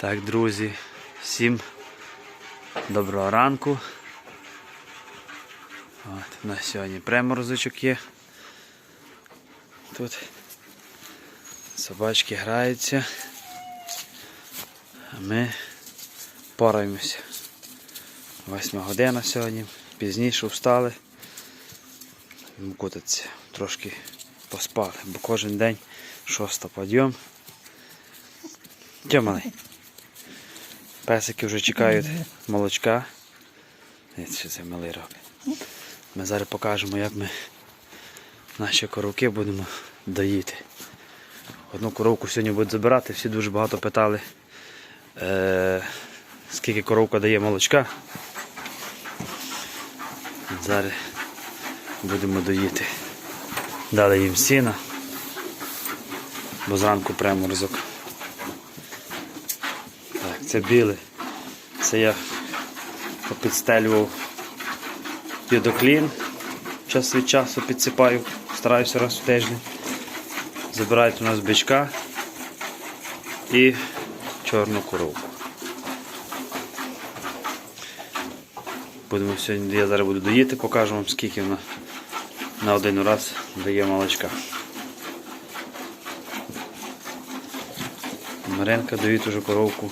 Так, друзі, всім доброго ранку. От, у нас сьогодні приморозочок є. Тут собачки граються, а ми пораємося. Восьма година сьогодні, пізніше встали. Кутаться, трошки поспали, бо кожен день шоста підйом. Тьо малий. Песики вже чекають молочка. Що це малий робить. Ми зараз покажемо, як ми наші коровки будемо доїти. Одну коровку сьогодні будуть забирати, всі дуже багато питали, е- скільки коровка дає молочка. Зараз будемо доїти. Дали їм сіна, бо зранку приморозок. Так, це біле. Це я попідстелював йодоклін. Час від часу підсипаю, стараюся раз в тиждень. Забирають у нас бичка і чорну коровку. Будемо сьогодні, я зараз буду доїти, покажу вам скільки вона на один раз дає молочка. Маренка дають уже коровку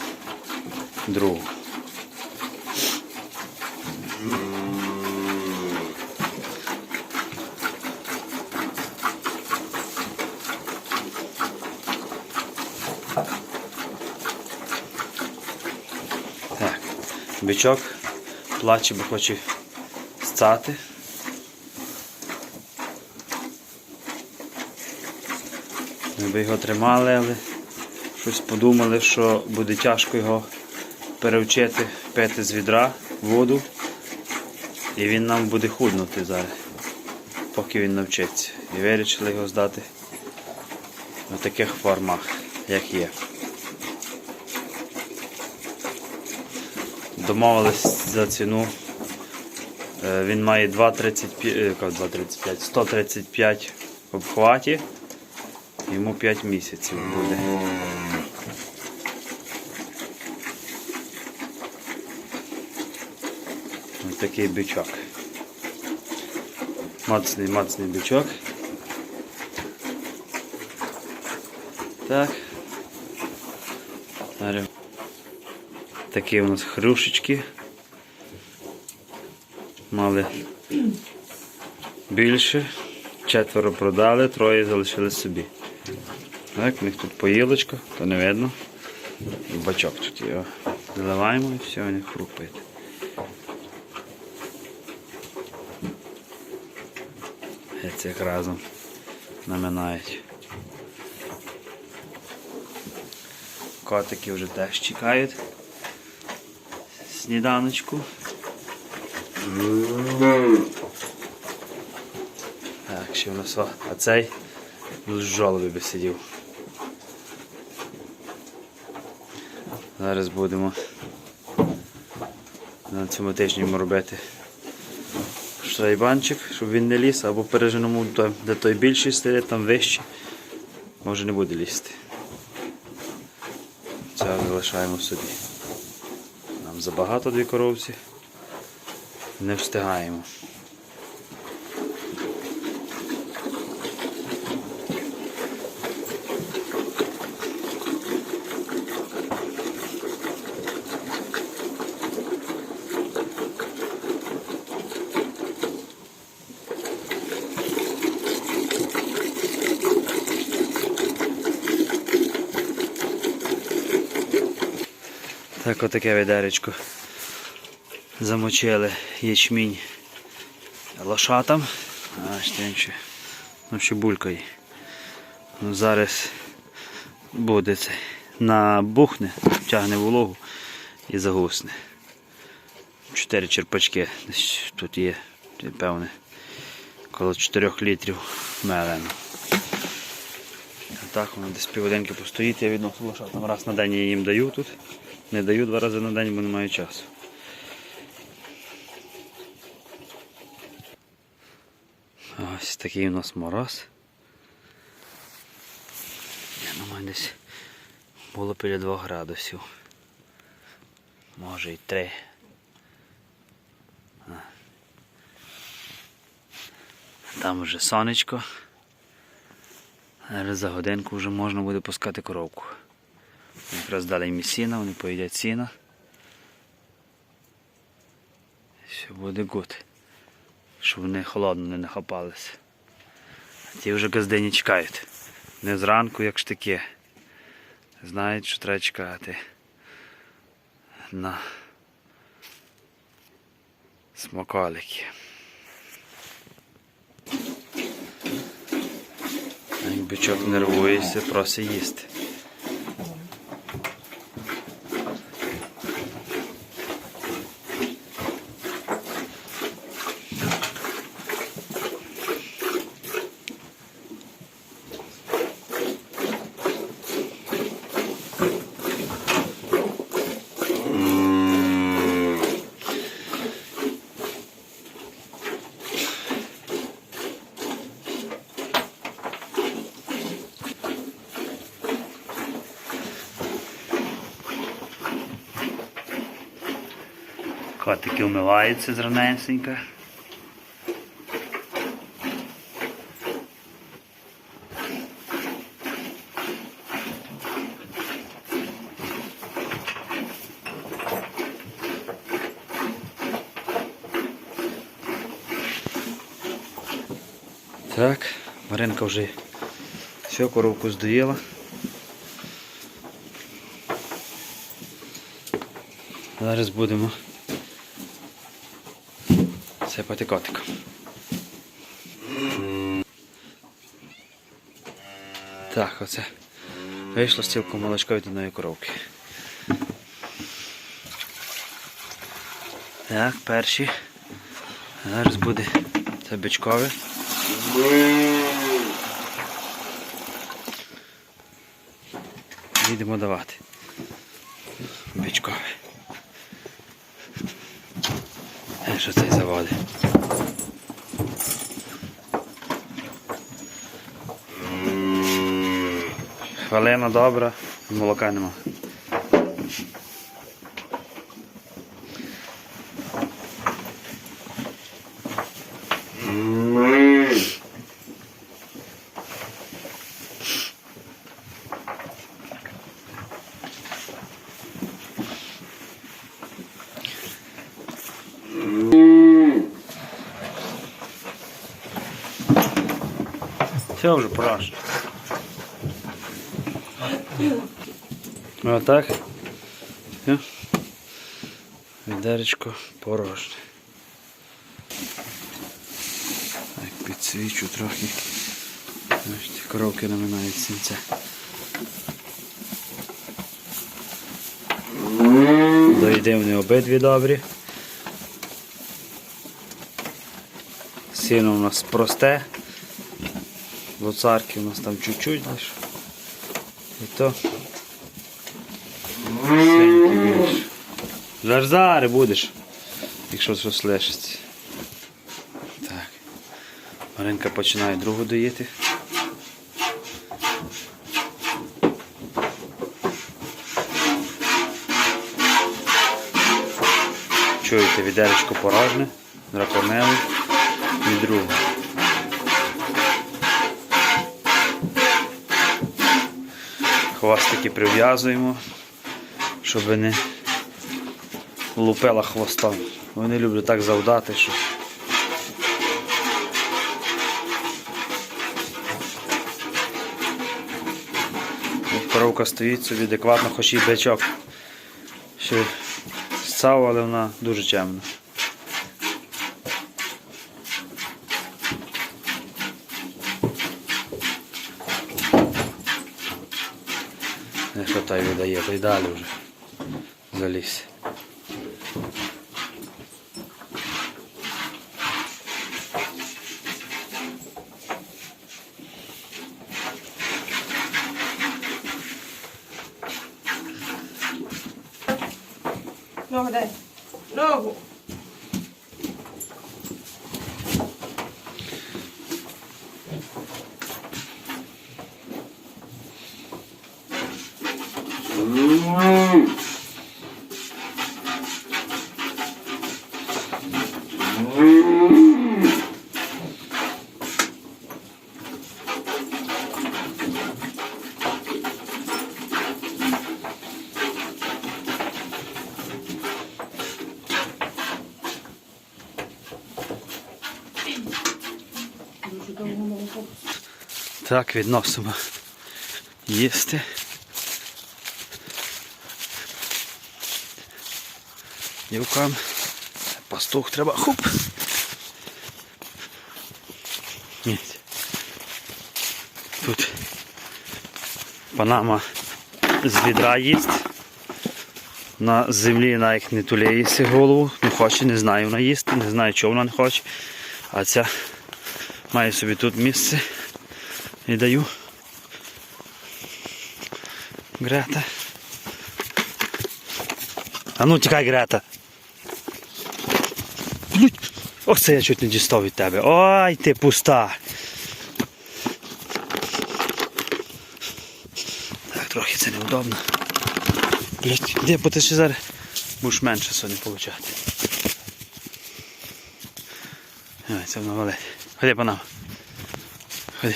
другу. Так, бичок плаче, бо хоче стати. Ми би його тримали, але щось подумали, що буде тяжко його перевчити пити з відра воду. І він нам буде худнути зараз, поки він навчиться. І вирішили його здати на таких формах, як є. Домовились за ціну. Е, Він має 2,35, е, яка 2,35, 135 в обхваті. Йому 5 місяців буде. Такий бичок. Мацний, мацний бичок. Так. Такі у нас хрюшечки. Мали більше. Четверо продали, троє залишили собі. Так, у них тут поїлочка, то не видно. І бачок тут його заливаємо і все, вони хрупають. І цих разом наминають. Котики вже теж чекають. Сніданочку. Так, ще у нас а цей з жолоби би сидів. Зараз будемо на цьому тижні робити шрайбанчик, щоб він не ліз, або переженому, де той більший стоїть, там вищий, може не буде лізти. Це залишаємо собі. Нам забагато дві коровці. Не встигаємо. Так отаке ведеречко. Замочили ячмінь лошатам. А ще ну, ще булькає. Ну, зараз буде це. Набухне, тягне вологу і загусне. Чотири черпачки. Тут є, певне, коло 4 літрів мелено. Так, воно десь півгодинки постоїть, я відносно лошатам. Раз на день я їм даю тут. Не даю два рази на день, бо не маю часу. Ось такий у нас мороз. Я думаю, десь було біля 2 градусів. Може й три. Там вже сонечко. Зараз за годинку вже можна буде пускати коровку. Якраз дали їм сіна, вони поїдять сіна. Все буде гуд. Щоб вони холодно не нахапалися. А ті вже газдині чекають. Не зранку, як штики. Знають, що треба чекати. На смаколики. Бичок нервується, просить їсти. Котики вмиваються зраненько. Так, Маринка вже все, коровку здоїла. Зараз будемо сипати котиком. Так, оце. Вийшло стілку молочка від одної коровки. Так, перші. Зараз буде це бичкове. Їдемо давати. Бичкове. Е, Що це заводи? Хвилина добра, молока нема. Все вже порожньо. Отак. Відеречко порожнє. Так, підсвічу трохи. Бачите, коровки наминають сінця. Дойде вони обидві добрі. Сіно у нас просте. Луцарки у нас там чуть-чуть лише. І то. Свиньки більше. Жарзари будеш, якщо щось лишиться. Так. Маринка починає другу доїти. Чуєте, відеречко порожне, драпомели і другу. Хвостики прив'язуємо, щоб не лупила хвостом. Вони люблять так завдати, що. Коровка стоїть собі адекватно, хоч і бичок. Ще сцав, але вона дуже чемна. Не й видає, та й далі вже заліз. Ногу дай. Ногу. Так, відносимо їсти. Дівкам. Пастух треба. Хуп. Ні. Тут панама з відра їсть. На землі навіть не туляє їсти голову, не хоче, не знає вона їсти, не знаю, чого вона не хоче. А ця має собі тут місце. І даю. Грета. А ну тікай, Грета. Це я чуть не дістав від тебе. Ой, ти пуста. Так, трохи це неудобно. Блять, де, бо ти ще зараз будеш менше сьогодні получати. Ой, це воно валить. Ходи по нам. Ходи.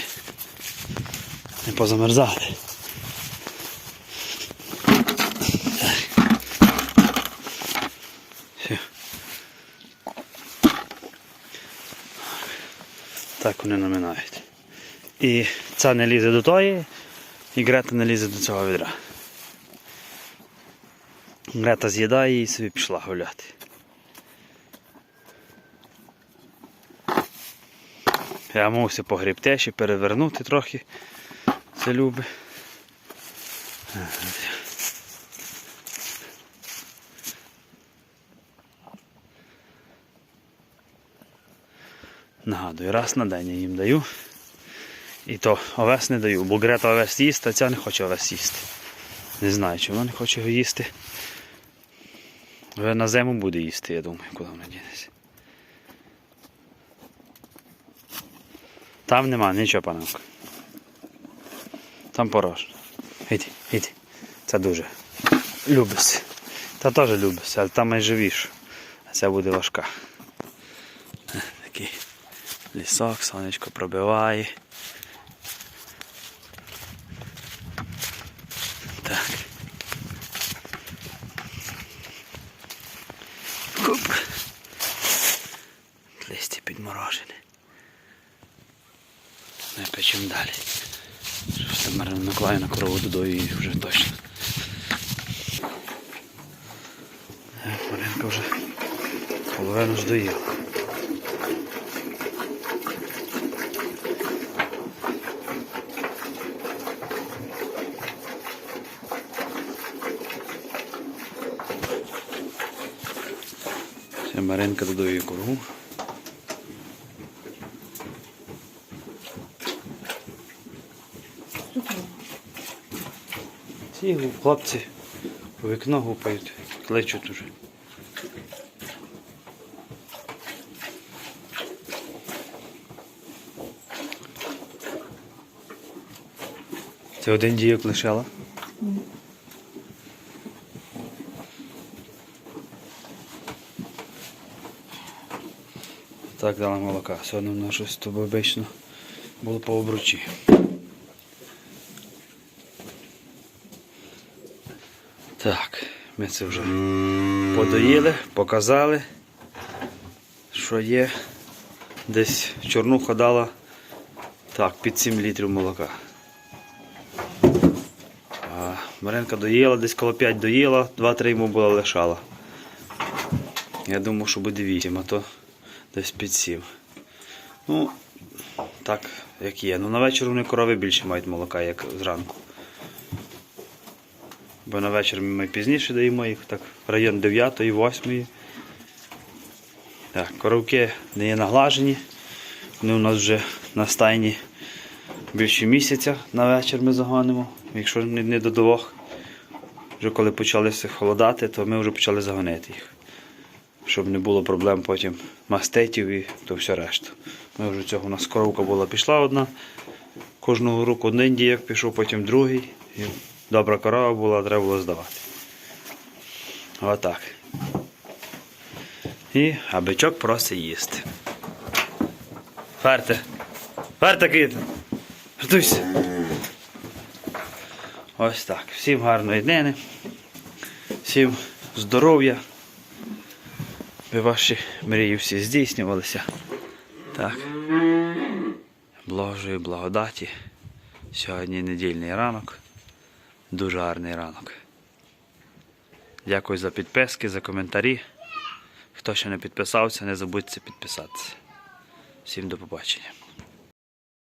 Не позамерзати. Так вони наминають. І ця не лізе до тої, і Грета не лізе до цього відра. Грета з'їдає і собі пішла гуляти. Я мусив погрібти ще перевернути трохи. Це любить. Нагадую, раз на день я їм даю. І то овес не даю, бо Грета овес їсть, а ця не хоче овес їсти. Не знаю, чому вона не хоче його їсти. Але на зиму буде їсти, я думаю, куди вона дінеться. Там нема нічого, паненко. Там порожньо. Іди, іди. Це дуже любиться. Та теж любиться, але там найживіше. А ця буде важка. Такий лісок, сонечко пробиває. Так. Куп. Листя підморожене. Ми печемо далі. Щось там Марина Миколаївна корову додою і вже точно. Маринка вже половину ж доїла. Маринка додає корову. Ці хлопці у вікно гупають, кличуть уже. Це один дійок лишала. Так дала молока. Сьогодні в нас щось то обично було по обручі. Так, ми це вже подоїли, показали, що є. Десь чорнуха дала так, під 7 літрів молока. А Маренка доїла, десь коло 5 доїла, 2-3 йому була лишала. Я думав, що буде 8, а то десь під 7. Ну, так, як є. Ну на вечір вони корови більше мають молока, як зранку. Бо на вечір ми пізніше даємо їх, так, район 9 8 Так, коровки не є наглажені. Вони у нас вже на стайні більше місяця на вечір ми загонимо, якщо не, до двох. Вже коли почалися холодати, то ми вже почали загонити їх. Щоб не було проблем потім маститів і то все решта. Ми вже цього у нас коровка була пішла одна. Кожного року один діяк пішов, потім другий. Добра корова була, треба було здавати. Отак. І а бичок їсти. Ферте. Ферте, кит. Готуйся. Ось так. Всім гарної днини. Всім здоров'я. Ви ваші мрії всі здійснювалися. Так. Божої благодаті Сьогодні недільний ранок. Дуже гарний ранок. Дякую за підписки, за коментарі. Хто ще не підписався, не забудьте підписатися. Всім до побачення.